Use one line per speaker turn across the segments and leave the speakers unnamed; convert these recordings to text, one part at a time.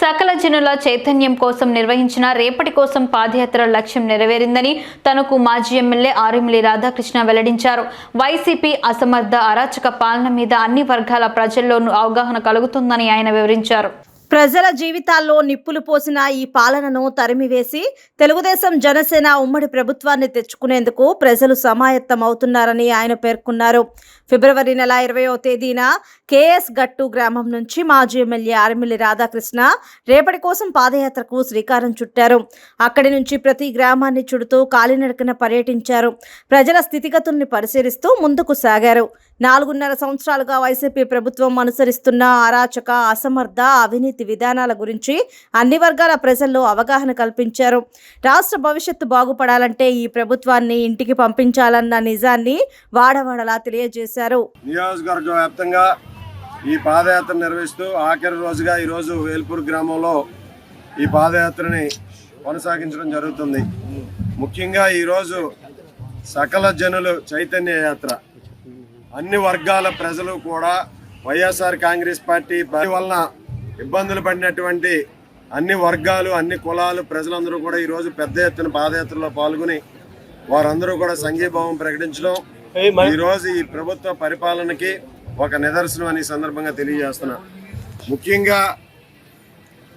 సకల జనుల చైతన్యం కోసం నిర్వహించిన రేపటి కోసం పాదయాత్ర లక్ష్యం నెరవేరిందని తనకు మాజీ ఎమ్మెల్యే ఆరుమిలి రాధాకృష్ణ వెల్లడించారు. వైసీపీ అసమర్థ అరాచక పాలన మీద అన్ని వర్గాల ప్రజల్లోనూ అవగాహన కలుగుతుందని ఆయన వివరించారు.
ప్రజల జీవితాల్లో నిప్పులు పోసిన ఈ పాలనను తరిమివేసి తెలుగుదేశం జనసేన ఉమ్మడి ప్రభుత్వాన్ని తెచ్చుకునేందుకు ప్రజలు సమాయత్తమవుతున్నారని ఆయన పేర్కొన్నారు. ఫిబ్రవరి నెల ఇరవయో తేదీన కేఎస్ గట్టు గ్రామం నుంచి మాజీ ఎమ్మెల్యే ఆర్మిల్లి రాధాకృష్ణ రేపటి కోసం పాదయాత్రకు శ్రీకారం చుట్టారు. అక్కడి నుంచి ప్రతి గ్రామాన్ని చుడుతూ కాలినడకన పర్యటించారు. ప్రజల స్థితిగతుల్ని పరిశీలిస్తూ ముందుకు సాగారు. నాలుగున్నర సంవత్సరాలుగా వైసీపీ ప్రభుత్వం అనుసరిస్తున్న అరాచక అసమర్థ అవినీతి విధానాల గురించి అన్ని వర్గాల ప్రజల్లో అవగాహన కల్పించారు. రాష్ట్ర భవిష్యత్తు బాగుపడాలంటే ఈ ప్రభుత్వాన్ని ఇంటికి పంపించాలన్న నిజాన్ని వాడవాడలా తెలియజేశారు.
నియోజకవర్గ వ్యాప్తంగా ఈ పాదయాత్ర నిర్వహిస్తూ ఆఖరి రోజుగా ఈరోజు వేల్పూర్ గ్రామంలో ఈ పాదయాత్రని కొనసాగించడం జరుగుతుంది. ముఖ్యంగా ఈరోజు సకల జనులు చైతన్య యాత్ర. అన్ని వర్గాల ప్రజలు కూడా వైఎస్ఆర్ కాంగ్రెస్ పార్టీ వలన ఇబ్బందులు పడినటువంటి అన్ని వర్గాలు అన్ని కులాలు ప్రజలందరూ కూడా ఈరోజు పెద్ద ఎత్తున పాదయాత్రలో పాల్గొని వారందరూ కూడా సంఘీభావం ప్రకటించడం. ఈ రోజు ఈ ప్రభుత్వ పరిపాలనకి ఒక నిదర్శనం అని ఈ సందర్భంగా తెలియజేస్తున్నా. ముఖ్యంగా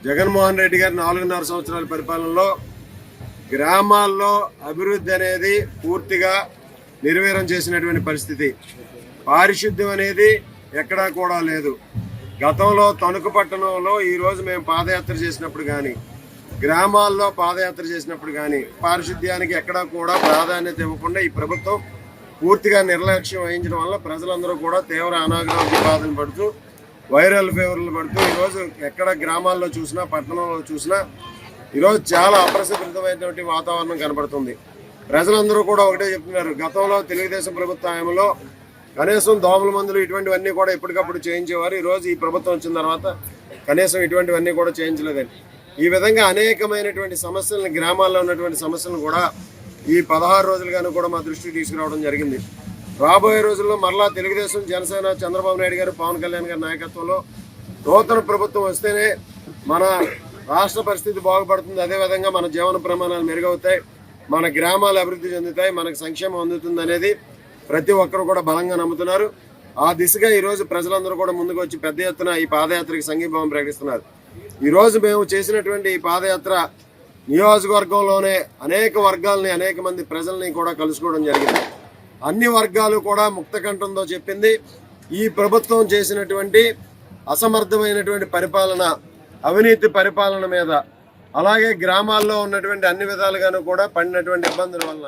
జగన్మోహన్ రెడ్డి గారి నాలుగున్నర సంవత్సరాల పరిపాలనలో గ్రామాల్లో అభివృద్ధి అనేది పూర్తిగా నిర్వీర్యం చేసినటువంటి పరిస్థితి. పారిశుద్ధ్యం అనేది ఎక్కడా కూడా లేదు. గతంలో తణుకు పట్టణంలో ఈరోజు మేము పాదయాత్ర చేసినప్పుడు కానీ గ్రామాల్లో పాదయాత్ర చేసినప్పుడు కానీ పారిశుద్ధ్యానికి ఎక్కడా కూడా ప్రాధాన్యత ఇవ్వకుండా ఈ ప్రభుత్వం పూర్తిగా నిర్లక్ష్యం వహించడం వల్ల ప్రజలందరూ కూడా తీవ్ర అనారోగ్య బాధలు పడుతూ వైరల్ ఫీవర్లు పడుతూ ఈరోజు ఎక్కడ గ్రామాల్లో చూసినా పట్టణంలో చూసినా ఈరోజు చాలా అప్రసిద్ధమైనటువంటి వాతావరణం కనబడుతుంది ప్రజలందరూ కూడా ఒకటే చెప్తున్నారు. గతంలో తెలుగుదేశం ప్రభుత్వ హయాంలో కనీసం దోమల మందులు ఇటువంటివన్నీ కూడా ఎప్పటికప్పుడు చేయించేవారు. ఈరోజు ఈ ప్రభుత్వం వచ్చిన తర్వాత కనీసం ఇటువంటివన్నీ కూడా చేయించలేదండి. ఈ విధంగా అనేకమైనటువంటి సమస్యలను గ్రామాల్లో ఉన్నటువంటి సమస్యలను కూడా ఈ పదహారు రోజులుగాను కూడా మా దృష్టికి తీసుకురావడం జరిగింది. రాబోయే రోజుల్లో మరలా తెలుగుదేశం జనసేన చంద్రబాబు నాయుడు గారు పవన్ కళ్యాణ్ గారి నాయకత్వంలో నూతన ప్రభుత్వం వస్తేనే మన రాష్ట్ర పరిస్థితి బాగుపడుతుంది. అదేవిధంగా మన జీవన ప్రమాణాలు మెరుగవుతాయి మన గ్రామాలు అభివృద్ధి చెందుతాయి మనకు సంక్షేమం అందుతుంది అనేది ప్రతి ఒక్కరు కూడా బలంగా నమ్ముతున్నారు. ఆ దిశగా ఈరోజు ప్రజలందరూ కూడా ముందుకు వచ్చి పెద్ద ఎత్తున ఈ పాదయాత్రకి సంఘీభావం ప్రకటిస్తున్నారు. ఈరోజు మేము చేసినటువంటి ఈ పాదయాత్ర నియోజకవర్గంలోనే అనేక వర్గాలని అనేక మంది ప్రజల్ని కూడా కలుసుకోవడం జరిగింది. అన్ని వర్గాలు కూడా ముక్తకంఠంతో చెప్పింది. ఈ ప్రభుత్వం చేసినటువంటి అసమర్థమైనటువంటి పరిపాలన అవినీతి పరిపాలన మీద అలాగే గ్రామాల్లో ఉన్నటువంటి అన్ని విధాలుగాను కూడా పడినటువంటి ఇబ్బందుల వలన